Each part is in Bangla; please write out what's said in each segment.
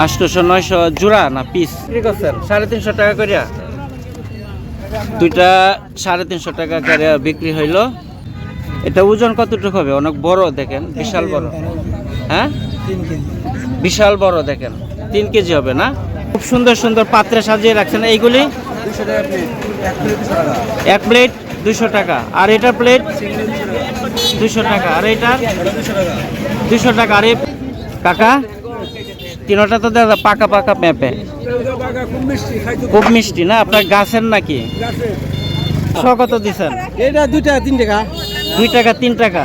আটশোশো নয়শো জোড়া না পিস বিক্রি করছেন সাড়ে তিনশো টাকা করিয়া। দুইটা সাড়ে তিনশো টাকা করে বিক্রি হইল। এটা ওজন কতটুকু হবে? অনেক বড় দেখেন বিশাল বড়। হ্যাঁ? বিশাল বড় দেখেন তিন কেজি হবে না? খুব সুন্দর সুন্দর পাত্রে সাজিয়ে রাখছেন। এইগুলি? এক প্লেট দুশো টাকা। আর এটা প্লেট? দুশো টাকা। আর এটা দুশো টাকা। আর কাকা? তিনটা তো দাদা পাকা পাকা পেঁপে। খুব মিষ্টি না? আপনার গাছের নাকি? শ কত দিছেন। এটা দুইটা তিন টাকা। দুই টাকা তিন টাকা?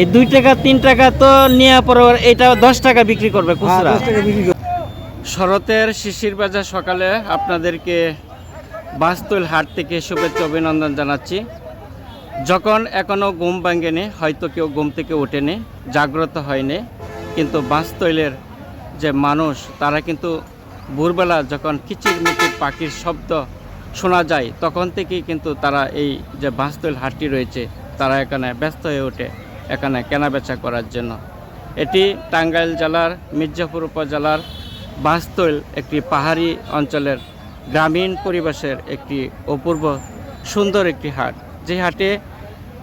এই দুই টাকা তিন টাকা তো নেওয়ার পর এটা দশ টাকা বিক্রি করবে খুচরা। শরতের শিশির বাজার সকালে আপনাদেরকে বাস্তুল হাট থেকে শুভেচ্ছা অভিনন্দন জানাচ্ছি। যখন এখনও ঘুম ভাঙেনি হয়তো কেউ ঘুম থেকে ওঠেনি জাগ্রত হয়নি কিন্তু বাস্তৈলের যে মানুষ, তারা কিন্তু ভোরবেলা যখন কিচিরমিচির পাখির শব্দ শোনা যায়, তখন থেকেই কিন্তু তারা এই যে বাস্তৈল হাটটি রয়েছে, তারা এখানে ব্যস্ত হয়ে ওঠে এখানে কেনাবেচা করার জন্য। এটি টাঙ্গাইল জেলার, মির্জাপুর উপজেলার বাস্তৈল একটি পাহাড়ি অঞ্চলের গ্রামীণ পরিবেশের একটি অপূর্ব সুন্দর একটি হাট। যে হাটে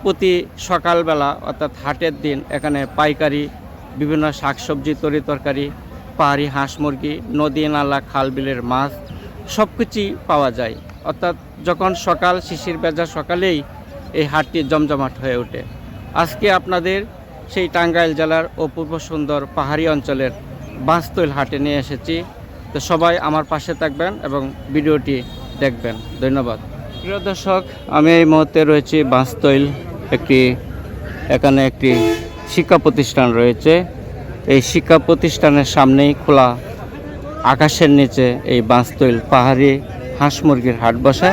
প্রতি সকালবেলা, অর্থাৎ হাটের দিন, এখানে পাইকারি, বিভিন্ন শাকসবজি, তরি তরকারি পাহাড়ি হাঁস মুরগি, নদী, নালা, খাল বিলের মাছ সব কিছুই পাওয়া যায়। অর্থাৎ যখন সকাল, শিশির বেজা সকালেই এই হাটটি জমজমাট হয়ে ওঠে। আজকে আপনাদের সেই টাঙ্গাইল জেলার অপূর্ব সুন্দর পাহাড়ি অঞ্চলের বাঁশতৈল হাটে নিয়ে এসেছি। তো সবাই আমার পাশে থাকবেন এবং ভিডিওটি দেখবেন। ধন্যবাদ। প্রিয় দর্শক, আমি এই মুহূর্তে রয়েছি বাঁশতৈল একটি, এখানে একটি শিক্ষা প্রতিষ্ঠান রয়েছে। এই শিক্ষা প্রতিষ্ঠানের সামনেই খোলা আকাশের নিচে এই বাঁশতৈল পাহাড়ি হাঁস মুরগির হাট বসে।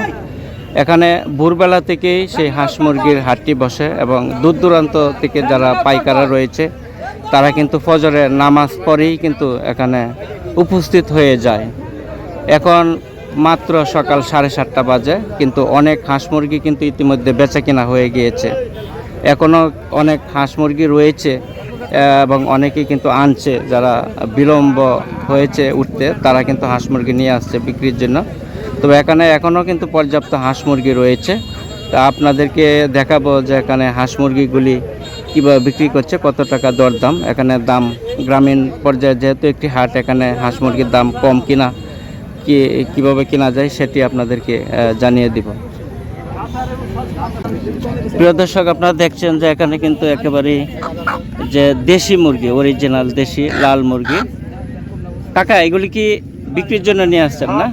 এখানে ভোরবেলা থেকেই সেই হাঁস মুরগির হাটটি বসে এবং দূর দূরান্ত থেকে যারা পাইকারা রয়েছে, তারা কিন্তু ফজরের নামাজ পরেই কিন্তু এখানে উপস্থিত হয়ে যায়। এখন মাত্র সকাল সাড়ে সাতটা বাজে, কিন্তু অনেক হাঁস মুরগি কিন্তু ইতিমধ্যে বেচা কিনা হয়ে গিয়েছে। এখনও অনেক হাঁস মুরগি রয়েছে এবং অনেকেই কিন্তু আনছে, যারা বিলম্ব হয়েছে উঠতে, তারা কিন্তু হাঁস মুরগি নিয়ে আসছে বিক্রির জন্য। তবে এখানে এখনও কিন্তু পর্যাপ্ত হাঁস মুরগি রয়েছে। তা আপনাদেরকে দেখাবো যে এখানে হাঁস মুরগিগুলি কীভাবে বিক্রি করছে, কত টাকা দরদাম। এখানে দাম, গ্রামীণ পর্যায়ে যেহেতু একটি হাট, এখানে হাঁস মুরগির দাম কম কিনা, কি, কীভাবে কেনা যায় সেটি আপনাদেরকে জানিয়ে দিব। প্রিয় দর্শক আপনারা দেখছেন যে এখানে কিন্তু একেবারেই যে দেশি মুরগি অরিজিনাল দেশি লাল মুরগি। কাকা এগুলি কি বিক্রির জন্য নিয়ে আসছেন না?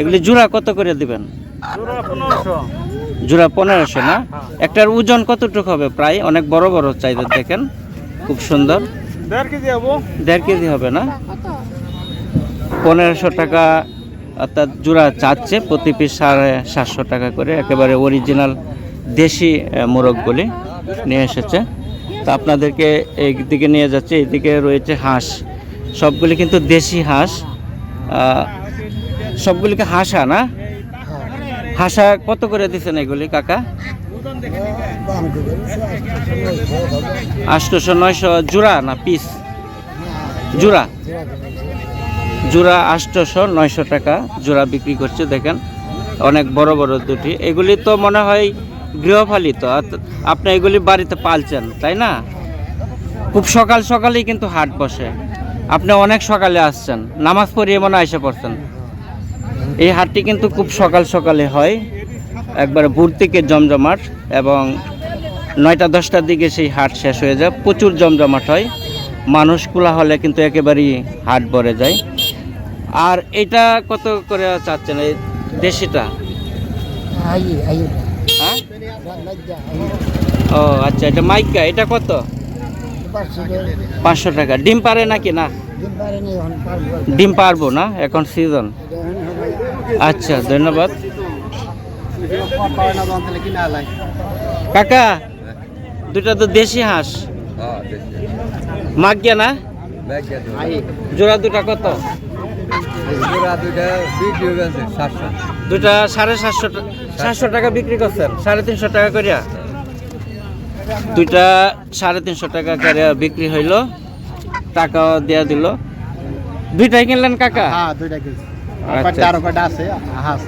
এগুলি জোড়া কত করে দিবেন? জোড়া পনেরোশো। না? একটার ওজন কতটুকু হবে প্রায়? অনেক বড় বড় চাইতে দেখেন খুব সুন্দর। দেড় কেজি যাব দেড় কেজি হবে না? পনেরোশো টাকা অর্থাৎ জোড়া চাচ্ছে প্রতি পিস সাড়ে সাতশো টাকা করে একেবারে অরিজিনাল দেশি মোরগগুলি নিয়ে এসেছে। তা আপনাদেরকে এই দিকে নিয়ে যাচ্ছে, এইদিকে রয়েছে হাঁস। সবগুলি কিন্তু দেশি হাঁস। সবগুলিকে হাঁসা না? হাঁসা কত করে দিচ্ছেন এগুলি, কাকা? আটশোশো, নয়শো, জোড়া না পিস? জোড়া। জোড়া আটশোশো, নয়শো টাকা জোড়া বিক্রি করছে, দেখেন। অনেক বড় বড় দুটি। এগুলি তো মনে হয় গৃহপালিত আপনি এগুলি বাড়িতে পালছেন, তাই না? খুব সকাল সকালেই কিন্তু হাট বসে। আপনি অনেক সকালে আসছেন, নামাজ পড়িয়ে মনে এসে পড়ছেন। এই হাটটি কিন্তু খুব সকাল সকালে হয়, একবারে ভোর থেকে জমজমাট, এবং নয়টা, দশটার দিকে সেই হাট শেষ হয়ে যায়। প্রচুর জমজমাট হয়, মানুষ খোলা হলে কিন্তু একেবারেই হাট ভরে যায়। আর এটা কত করে চাচ্ছেন, এই দেশিটা? ও আচ্ছা এটা মাইকা এটা কত? পাঁচশো টাকা। ডিম পারে নাকি না? ডিম পারব না এখন সিজন আচ্ছা ধন্যবাদ। কাকা দুটা তো দেশি হাঁস। মাগিয়া না? জোড়া দুটা কত? দুটা সাড়ে সাতশো সাতশো টাকা বিক্রি করছেন সাড়ে তিনশো টাকা করিয়া? দুইটা সাড়ে তিনশো টাকা করে বিক্রি হইল টাকাও দেওয়া দিল। দুইটাই কিনলেন কাকা? হ্যাঁ আচ্ছা। হ্যাঁ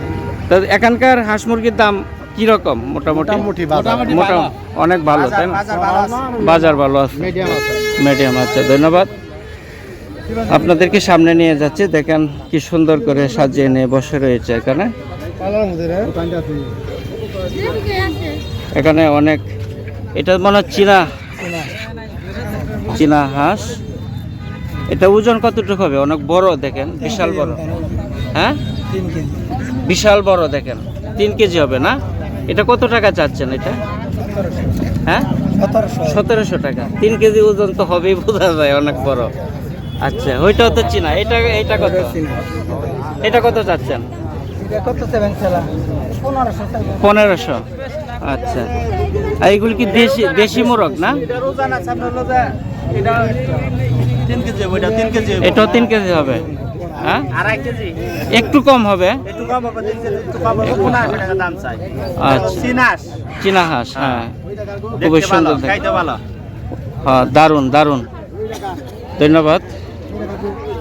তো এখানকার হাঁস মুরগির দাম কি রকম মোটামুটি মোটামুটি মোটা অনেক ভালো তাই না? বাজার ভালো আছে। মিডিয়াম আছে ধন্যবাদ। আপনাদেরকে সামনে নিয়ে যাচ্ছি দেখেন কি সুন্দর করে সাজিয়ে নিয়ে বসে রয়েছে এখানে। এখানে অনেক এটা মনে হয় চীনা। চীনা। হাঁস। এটা ওজন কতটুকু হবে? অনেক বড় দেখেন বিশাল বড়। হ্যাঁ। বিশাল বড় দেখেন। তিন কেজি হবে না? এটা কত টাকা চাচ্ছেন এটা? হ্যাঁ? সতেরোশো। টাকা। তিন কেজি ওজন তো হবেই বোঝা যায় অনেক বড়। আচ্ছা ওইটাও তো চীনা। এটা এটা কত? এটা কত চাচ্ছেন? পনেরোশো। আচ্ছা। আর এইগুলি কি দেশি দেশি মোরগ না? এটাও তিন কেজি হবে। হ্যাঁ? একটু কম হবে। আচ্ছা। চীনা হাঁস হ্যাঁ। খুবই সুন্দর ভালো। হ্যাঁ দারুণ দারুণ। ধন্যবাদ।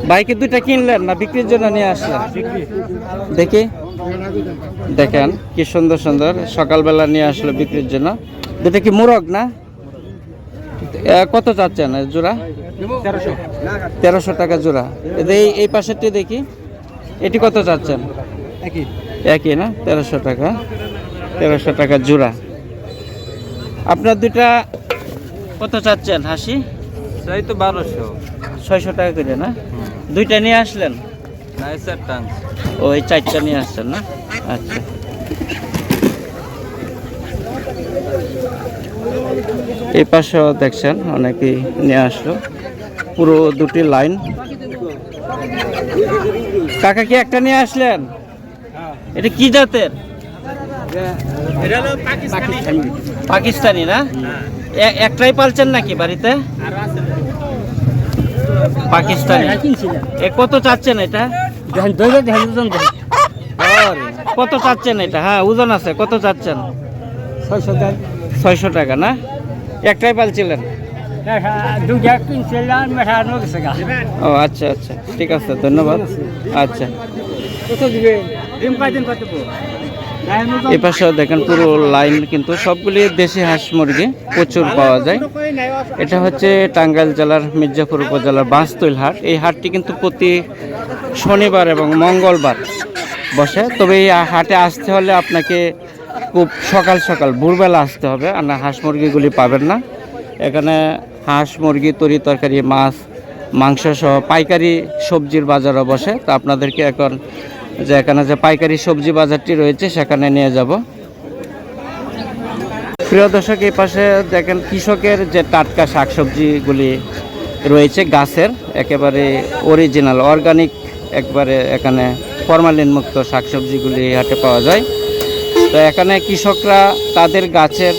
বাইকে দুইটা কিনলেন না বিক্রির জন্য নিয়ে আসলেন? দেখি। দেখেন, কি সুন্দর সুন্দর সকালবেলা নিয়ে আসলো বিক্রির জন্য। দুটা কি মুরগ না? কত চাচ্ছেন জোড়া? তেরোশো টাকা জোড়া। এই এই পাশেরটি দেখি। এটি কত চাচ্ছেন? একই না? তেরোশো টাকা। তেরোশো টাকা জোড়া। আপনার দুইটা কত চাচ্ছেন, হাসি? তাই তো বারোশো। ছয়শো টাকা করে না? দুইটা নিয়ে আসলেন? ওই চারটা নিয়ে আসছেন না? আচ্ছা। এই পাশেও দেখছেন অনেকেই নিয়ে আসলো। পুরো দুটি লাইন। কাকা কি একটা নিয়ে আসলেন? এটা কি জাতের? পাকিস্তানি। পাকিস্তানি না? একটাই পালছেন নাকি বাড়িতে? আর আছে। পাকিস্তানি। এ কত চাচ্ছেন এটা? কত চাচ্ছেন এটা? হ্যাঁ ওজন আছে কত চাচ্ছেন? ছয়শো টাকা। না? একটাই পালছিলেন? গেছে গা ও আচ্ছা আচ্ছা ঠিক আছে ধন্যবাদ। আচ্ছা। কত দিবে পাশেও দেখেন পুরো লাইন কিন্তু সবগুলি দেশি হাঁস মুরগি প্রচুর পাওয়া যায়। এটা হচ্ছে টাঙ্গাইল জেলার মির্জাপুর উপজেলার বাঁশতৈল হাট। এই হাটটি কিন্তু প্রতি শনিবার এবং মঙ্গলবার বসে। তবে এই হাটে আসতে হলে আপনাকে খুব সকাল সকাল, ভোরবেলা আসতে হবে। আর না, হাঁস মুরগিগুলি পাবেন না। এখানে হাঁস মুরগি, তরি তরকারি, মাছ, মাংস সহ পাইকারি সবজির বাজারও বসে। তা আপনাদেরকে এখন যে এখানে যে পাইকারি সবজি বাজারটি রয়েছে, সেখানে নিয়ে যাব। প্রিয় দর্শক, এই পাশে দেখেন কৃষকের যে টাটকা শাকসবজিগুলি রয়েছে গাছের, একেবারে অরিজিনাল অর্গানিক একবারে এখানে ফরমালিন মুক্ত শাকসবজিগুলি হাটে পাওয়া যায়। তো এখানে কৃষকরা তাদের গাছের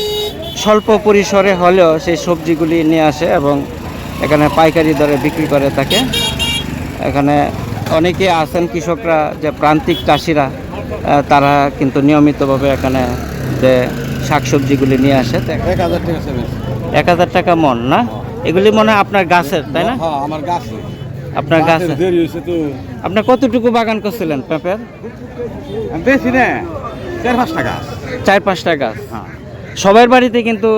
স্বল্প পরিসরে হলেও সেই সবজিগুলি নিয়ে আসে এবং এখানে পাইকারি দরে বিক্রি করে থাকে। এখানে অনেকে আছেন কৃষকরা যে প্রান্তিক চাষিরা তারা কিন্তু নিয়মিতভাবে এখানে যে শাকসবজিগুলি নিয়ে আসে। এক হাজার টাকা এক হাজার টাকা মন না? এগুলি মনে হয় আপনার গাছের তাই না? হ্যাঁ আমার গাছ। আপনার তো। আপনার কতটুকু বাগান করছিলেন পেঁপের? বেশি না চার পাঁচটা গাছ। চার পাঁচটা গাছ। হ্যাঁ। সবার বাড়িতে কিন্তু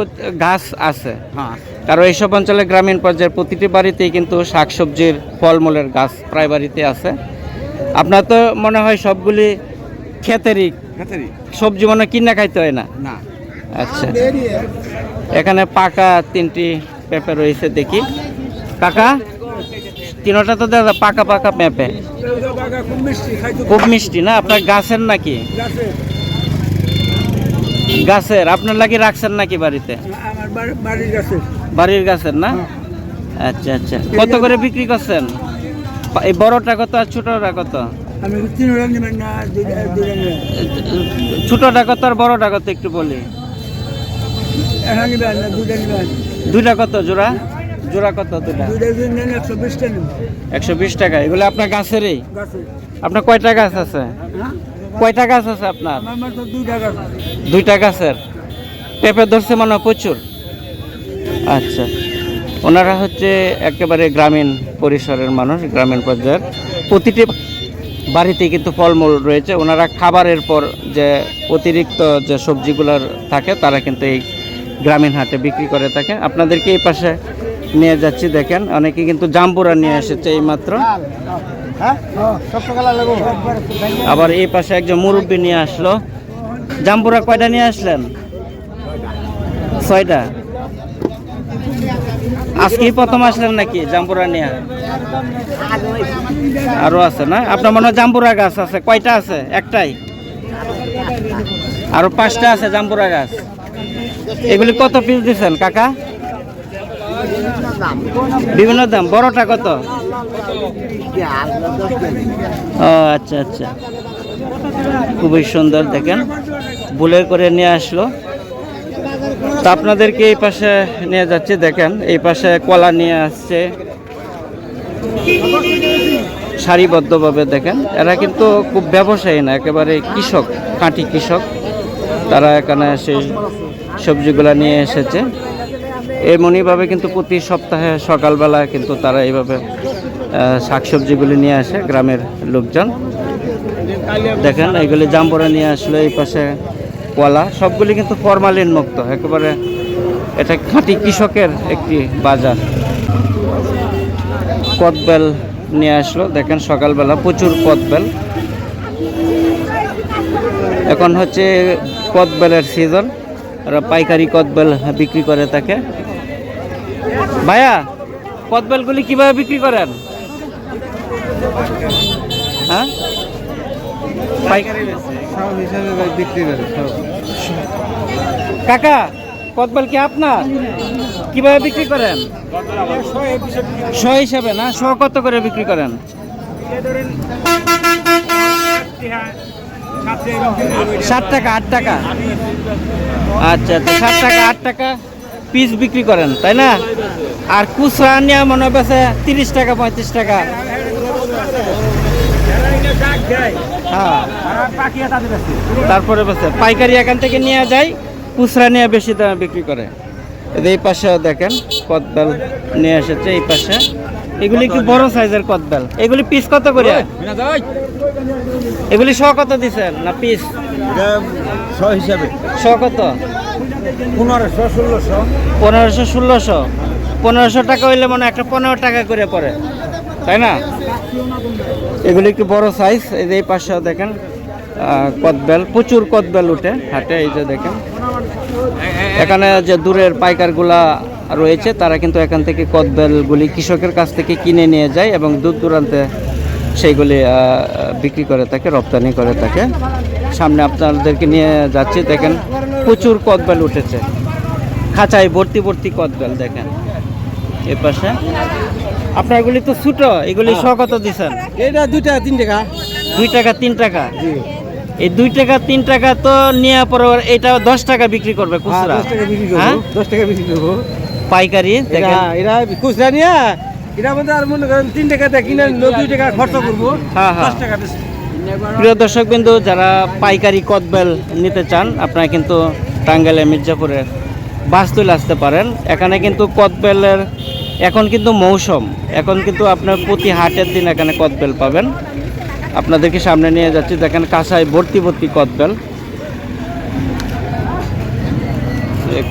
গাছ আছে। হ্যাঁ কারণ এইসব অঞ্চলে গ্রামীণ পর্যায়ে প্রতিটি বাড়িতেই কিন্তু শাকসবজির ফলমূলের গাছ প্রায় বাড়িতে আছে। আপনার তো মনে হয় সবগুলি ক্ষেতেরই সবজি মনে কিনা খাইতে হয় না? আচ্ছা। এখানে পাকা তিনটি পেঁপে রয়েছে দেখি। কাকা তিনটা তো দাদা পাকা পাকা পেঁপে। খুব মিষ্টি না? আপনার গাছের নাকি? গাছের। আপনার লাগি রাখছেন নাকি বাড়িতে? আমার বাড়ির গাছে বাড়ির গাছের না? আচ্ছা আচ্ছা। কত করে বিক্রি করছেন? এই বড়টা কত আর ছোটটা কত? ছোটটা কত আর বড়টা কত একটু বলি? দুইটা কত জোড়া? জোড়া কত দুটা একশো বিশ টাকা এগুলো আপনার গাছেরই? গাছে। আপনার কয়টা গাছ আছে? হ্যাঁ? কয়টা গাছ আছে আপনার? দুইটা গাছের? পেঁপে ধরছে মানে প্রচুর। আচ্ছা। ওনারা হচ্ছে একেবারে গ্রামীণ পরিসরের মানুষ, গ্রামীণ পর্যায়ের। প্রতিটি বাড়িতে কিন্তু ফলমূল রয়েছে। ওনারা খাবারের পর যে অতিরিক্ত যে সবজিগুলো থাকে, তারা কিন্তু এই গ্রামীণ হাটে বিক্রি করে থাকে। আপনাদেরকে এই পাশে নিয়ে যাচ্ছি, দেখেন। অনেকে কিন্তু জাম্বুরা নিয়ে এসেছে এই মাত্র আবার এই পাশে একজন মুরব্বী নিয়ে আসলো। জাম্বুরা কয়টা নিয়ে আসলেন? ছয়টা। আজকেই প্রথম আসলেন নাকি জাম্বুরা নিয়ে? আরও আছে না? আপনার মনে হয় জাম্বুরা গাছ আছে, কয়টা আছে? একটাই? আরও পাঁচটা আছে জাম্বুরা গাছ। এগুলি কত পিস দিচ্ছেন কাকা? বিভিন্ন দাম, বড়টা কত? ও আচ্ছা আচ্ছা। খুবই সুন্দর দেখেন। বুলে করে নিয়ে আসলো। তা আপনাদেরকে এই পাশে নিয়ে যাচ্ছে, দেখেন, এই পাশে কলা নিয়ে আসছে। সারিবদ্ধভাবে দেখেন, এরা কিন্তু খুব ব্যবসায়ী না, একেবারে কৃষক কাঁটি কৃষক। তারা এখানে সেই সবজিগুলা নিয়ে এসেছে। এমনইভাবে কিন্তু প্রতি সপ্তাহে সকালবেলা কিন্তু তারা এইভাবে শাকসবজিগুলি নিয়ে আসে গ্রামের লোকজন। দেখেন এগুলি জাম্বরা নিয়ে আসলো, এই পাশে কলা, সবগুলি কিন্তু ফরমালিন মুক্ত, একেবারে এটা খাঁটি কৃষকের একটি বাজার। কদবেল নিয়ে আসলো, দেখেন সকালবেলা প্রচুর কদবেল। এখন হচ্ছে কদবেলের সিজন ওরা পাইকারি কদবেল বিক্রি করে থাকে ভাইয়া, কদবেলগুলি কীভাবে বিক্রি করেন? হ্যাঁ? পাইকারি সব হিসাবে বিক্রি করে, সব। কাকা, কদবেল কি আপনার? কীভাবে বিক্রি করেন? শ হিসাবে না? শ কত করে বিক্রি করেন? ষাট টাকা, আট টাকা। আচ্ছা আচ্ছা ষাট টাকা, আট টাকা পিস বিক্রি করেন, তাই না? আর খুচরা নিয়ে মনে হয় তিরিশ টাকা, পঁয়ত্রিশ টাকা। হ্যাঁ। তারপরে পাইকারি এখান থেকে নিয়ে যায় খুচরা নিয়ে বেশি দামে বিক্রি করে। এই পাশে দেখেন কদবেল নিয়ে এসেছে এই পাশে। এগুলি কি বড় সাইজের কদবেল। এগুলি পিস কত করে? এগুলি শ কত দিছেন না পিস শ হিসাবে। শ কত? পনেরোশো ষোলোশো। পনেরোশো ষোলোশো। পনেরোশো টাকা হইলে মানে একটা পনেরো টাকা করে পড়ে। তাই না? এগুলি একটু বড় সাইজ এই যে এই পাশে দেখেন কদবেল প্রচুর কদবেল উঠে হাটে এই যে দেখেন। এখানে যে দূরের পাইকারগুলা রয়েছে তারা কিন্তু এখান থেকে কদবেলগুলি কৃষকের কাছ থেকে কিনে নিয়ে যায় এবং দূর দূরান্তে সেইগুলি বিক্রি করে থাকে রপ্তানি করে থাকে। সামনে আপনাদেরকে নিয়ে যাচ্ছি দেখেন প্রচুর কদবেল উঠেছে। খাঁচায় ভর্তি ভর্তি কদবেল দেখেন। এ পাশে। আপনারগুলি তো ছোটো এগুলি শ কত দিচ্ছেন এটা দুই টাকা তিন টাকা। দুই টাকা তিন টাকা? এই দুই টাকা তিন টাকা তো নেওয়া পরে এটা দশ টাকা বিক্রি করবে খুচরা। দশ টাকা বিক্রি হ্যাঁ? করব দশ টাকা বিক্রি করব। পাইকারি এরা খুচরা নিয়ে এটা মধ্যে আর মনে করেন তিন টাকা দিয়ে কিনে নব্বই টাকা খরচ করব। হ্যাঁ, হ্যাঁ। প্রিয় দর্শক বিন্দু যারা পাইকারি কদবেল নিতে চান আপনারা কিন্তু টাঙ্গাইলে মির্জাপুরে বাসতুল আসতে পারেন। এখানে কিন্তু কদবেলের এখন কিন্তু মৌসুম। এখন কিন্তু আপনার প্রতি হাটের দিন এখানে কদবেল পাবেন। আপনাদেরকে সামনে নিয়ে যাচ্ছি। দেখেন কাঁসায় ভর্তি ভর্তি কদবেল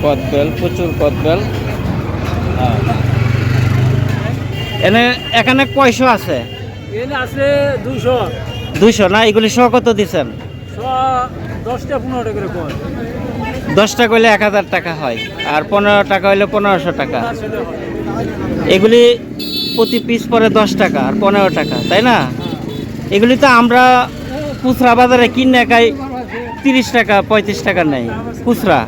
কদবেল প্রচুর কদবেল এনে এখানে কয়শো আছে? এনে আছে দুইশো। দুইশো না? এগুলি শ কত দিচ্ছেন? দশটা পনেরো টাকা করে দশটা করলে এক হাজার টাকা হয় আর পনেরো টাকা হলে পনেরোশো টাকা। এগুলি প্রতি পিস পরে দশ টাকা আর পনেরো টাকা তাই না? এগুলি তো আমরা খুচরা বাজারে কিনে খাই, তিরিশ টাকা, পঁয়ত্রিশ টাকা নেই, খুচরা।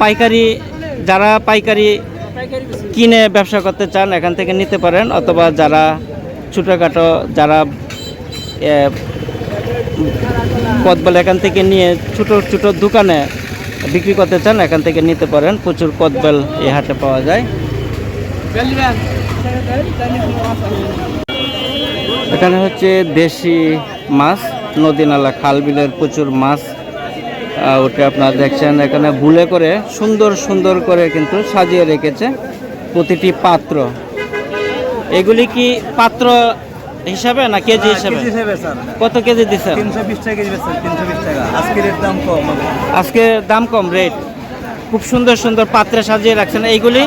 পাইকারি, যারা পাইকারি কিনে ব্যবসা করতে চান, এখান থেকে নিতে পারেন, অথবা যারা ছোটোখাটো, যারা কদবেল এখান থেকে নিয়ে ছোট ছোট দোকানে বিক্রি করতে চান, এখান থেকে নিতে পারেন। প্রচুর কদবেল এই হাটে পাওয়া যায়। এখানে হচ্ছে দেশি মাছ নদী নালা খাল বিলের প্রচুর মাছ ওটা আপনারা দেখছেন। এখানে বুলে করে সুন্দর সুন্দর করে কিন্তু সাজিয়ে রেখেছে প্রতিটি পাত্র। এগুলি কি পাত্র হিসাবে না কেজি হিসাবে? কত কেজি দিচ্ছেন? কম আজকে দাম কম রেট। খুব সুন্দর সুন্দর পাত্রে সাজিয়ে রাখছেন। এইগুলি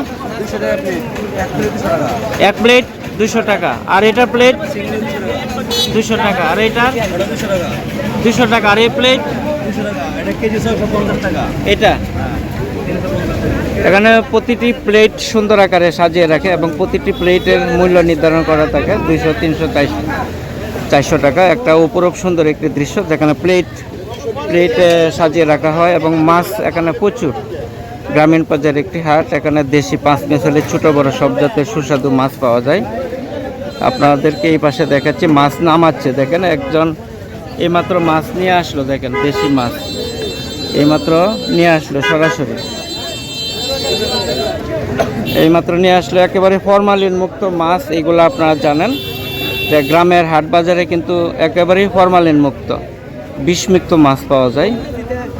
এক প্লেট দুশো টাকা। আর এটার প্লেট দুশো টাকা। আর ওটা দুশো টাকা। আর এই প্লেট এটা। এটা এখানে প্রতিটি প্লেট সুন্দর আকারে সাজিয়ে রাখে এবং প্রতিটি প্লেটের মূল্য নির্ধারণ করা থাকে দুইশো, তিনশো, চারশো টাকা। একটা উপরোপ সুন্দর একটি দৃশ্য যেখানে প্লেট প্লেট সাজিয়ে রাখা হয় এবং মাছ এখানে প্রচুর। গ্রামীণ পর্যায়ের একটি হাট, এখানে দেশি পাঁচ মেশালি ছোট বড় সব জাতের সুস্বাদু মাছ পাওয়া যায়। আপনাদেরকে এই পাশে দেখাচ্ছি, মাছ নামাচ্ছে। দেখেন একজন এইমাত্র মাছ নিয়ে আসলো, দেখেন দেশি মাছ। এইমাত্র নিয়ে আসলো সরাসরি। এইমাত্র নিয়ে আসলো একেবারে ফরমালিন মুক্ত মাছ এইগুলো আপনারা জানেন যে গ্রামের হাট বাজারে কিন্তু একেবারেই ফরমালিন মুক্ত, বিষমুক্ত মাছ পাওয়া যায়।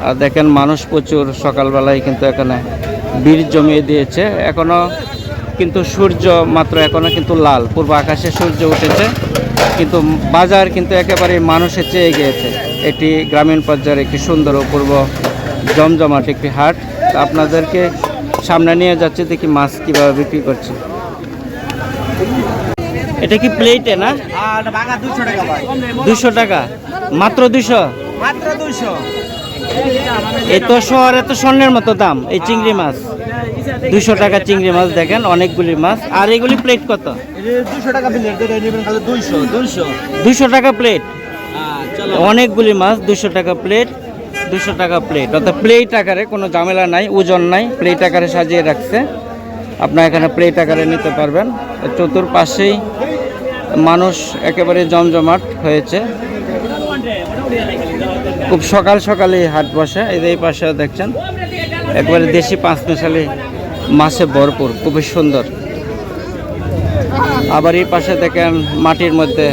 আর দেখেন মানুষ প্রচুর সকালবেলায় কিন্তু এখানে বীর জমিয়ে দিয়েছে। এখনও কিন্তু সূর্য মাত্র এখনও কিন্তু লাল। পূর্ব আকাশে সূর্য উঠেছে কিন্তু বাজার কিন্তু একেবারে মানুষের চেয়ে গিয়েছে এটি গ্রামীণ পর্যায়ের একটি সুন্দর অপূর্ব জমজমাট একটি হাট। আপনাদেরকে সামনে নিয়ে যাচ্ছে দেখি মাছ কীভাবে বিক্রি করছে। এটা কি প্লেটে না? দুশো টাকা। মাত্র দুশো? মাত্র দুশো। এই তো শহরে তো স্বর্ণের মতো দাম। এই চিংড়ি মাছ। দুশো টাকা চিংড়ি মাছ দেখেন, অনেকগুলি মাছ। আর এগুলি প্লেট কত? দুশো টাকা প্লেট অনেকগুলি মাছ দুশো টাকা প্লেট দুশো টাকা প্লেট অর্থাৎ প্লেট আকারে কোনো ঝামেলা নাই, ওজন নাই প্লেট আকারে সাজিয়ে রাখছে। আপনার এখানে প্লেট আকারে নিতে পারবেন। চতুর্পাশেই মানুষ একেবারে জমজমাট হয়েছে। খুব সকাল সকালে হাট বসে, এই পাশে দেখছেন, একবারে দেশি পাঁচ মিশালি মাছে ভরপুর, খুবই সুন্দর। আবার এই পাশে দেখেন মাটির মধ্যে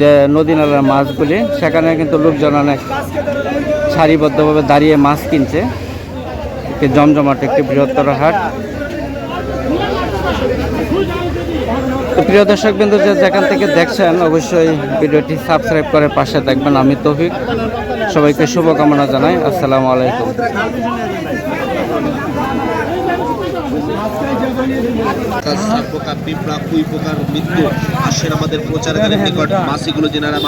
যে নদী নালার মাছগুলি, সেখানে কিন্তু লোকজন অনেক সারিবদ্ধভাবে দাঁড়িয়ে মাছ কিনছে। জমজমাট, একটি বৃহত্তর হাট। প্রিয় দর্শক বিন্দু যে যেখান থেকে দেখছেন, অবশ্যই ভিডিওটি সাবস্ক্রাইব করে পাশে দেখবেন আমি তৌফিক। সবাইকে শুভকামনা জানাই। আসসালামু আলাইকুম। আমাদের প্রচারকের নিকট মাসিগুলো যেনারা